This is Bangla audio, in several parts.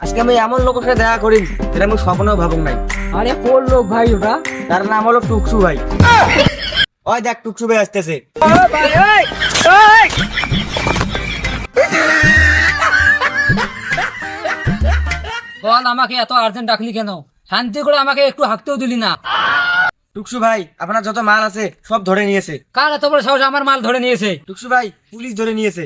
আজকে আমি এমন লোকের সাথে দেখা করি যেটা আমি স্বপ্নেও ভাবুক নাই। আরে কোন লোক ভাই ওটা? তার নাম হলো টুকসু ভাই। ওই দেখ টুকসু ভাই আসতেছে। বল আমাকে এত আর্জেন্ট ডাকলি কেন? শান্তি করে আমাকে একটু হাঁকতেও দিলি না। টুকসু ভাই আপনার যত মাল আছে সব ধরে নিয়েছে। কার এত বড় সাহস? আমার মাল ধরে নিয়েছে। টুকসু ভাই পুলিশ ধরে নিয়েছে।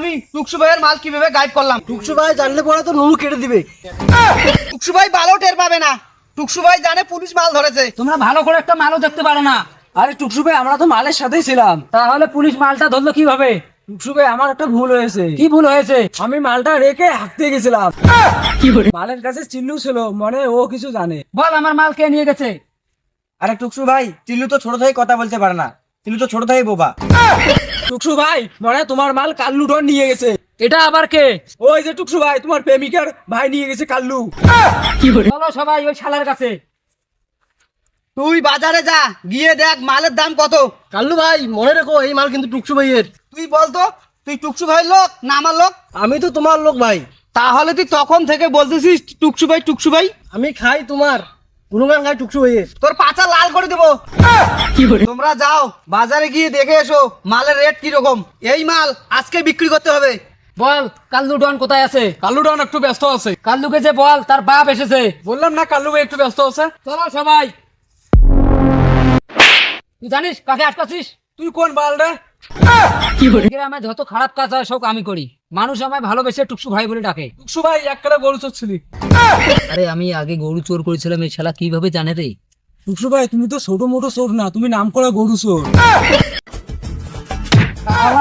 আমি টুকসু ভাইয়ের মাল কীভাবে গাইড করলাম? টুকসু ভাই জানলে পরে তো নুনু কেটে দিবে। টুকসু ভাই ভালো টের পাবে না। টুকসু ভাই জানে পুলিশ মাল ধরেছে। তোমরা ভালো করে একটা মালও দেখতে পারো না। আরে টুকসু ভাই আমরা তো মালের সাথেই ছিলাম। তাহলে পুলিশ মালটা ধরলো কীভাবে? টুকসু ভাই আমার একটা ভুল হয়েছে। কি ভুল হয়েছে? আমি মালটা রেখে হাঁকতে গেছিলাম। মালের কাছে চিল্লু ছিল মনে ও কিছু জানে। বল আমার মাল কে নিয়ে গেছে? আরে টুকসু ভাই চিল্লু তো ছোট থেকে কথা বলতে পারে না। চিল্লু তো ছোট থেকে বোবা। টুকসু ভাই মনে তোমার মাল কাল্লু ডন নিয়ে গেছে। এটা আবার কে? ওই যে টুকসু ভাই তোমার প্রেমিকার ভাই নিয়ে গেছে কাল্লু। চলো সবাই ওই শালার কাছে। তুই বাজারে যা গিয়ে দেখ মালের দাম কত। কাল্লু ভাই মনে রেখো এই মাল কিন্তু টুকসু ভাইয়ের। তুই বলতো তুই টুকসু ভাই লোক না আমার লোক? আমি তো তোমার লোক ভাই। তাহলে তুই তখন থেকে বলতেছিস টুকসু ভাই টুকসু ভাই? আমি খাই তোমার। গুণগান খাই টুকসু ভাইয়ের তোর পাছা লাল করে দেবো। তোমরা যাও বাজারে গিয়ে দেখে এসো মালের রেট কি রকম এই মাল আজকে বিক্রি করতে হবে। বল কাল্লু ডন কোথায় আছে? কাল্লু ডন একটু ব্যস্ত আছে। কাল্লুকে যে বল তার বাপ এসেছে। বললাম না কাল্লু ভাই একটু ব্যস্ত আছে। চলো সবাই। তুই জানিস কাকে আটকাছিস তুই কোন বাল রে? গ্রামে যত খারাপ কাজ হয় সব আমি করি। মানুষ আমায় ভালোবেসে টুকসু ভাই বলে ডাকে। টুকসু ভাই এক কাটা গরু আরে আমি আগে গরু চোর করেছিলাম এই শালা কীভাবে জানে রে? টুকসু ভাই তুমি তো ছোট মোটো চোর না তুমি নাম করা গরু চোর।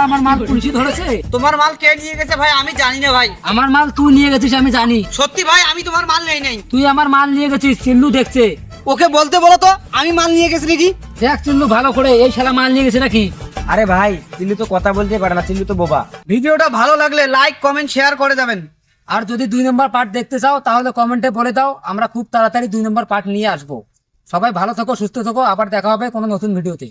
আমার মাল ধরেছে? তোমার মাল কে নিয়ে গেছে ভাই? আমি জানি না ভাই। আমার মাল তুই নিয়ে গেছিস আমি জানি। সত্যি ভাই আমি তোমার মাল নেই নেই। তুই আমার মাল নিয়ে গেছিস চিল্লু দেখছে। ওকে বলতে বলো তো আমি মাল নিয়ে গেছি নাকি? দেখ চিল্লু ভালো করে এই শালা মাল নিয়ে গেছে নাকি? আরে ভাই, চিল্লু তো কথা বলতে পারে না, চিল্লু তো বোবা। ভিডিওটা ভালো লাগলে লাইক কমেন্ট শেয়ার করে যাবেন। আর যদি দুই নম্বর পার্ট দেখতে চাও, তাহলে কমেন্টে বলে দাও, আমরা খুব তাড়াতাড়ি দুই নম্বর পার্ট নিয়ে আসব। সবাই ভালো থাকো, সুস্থ থাকো, আবার দেখা হবে কোনো নতুন ভিডিওতে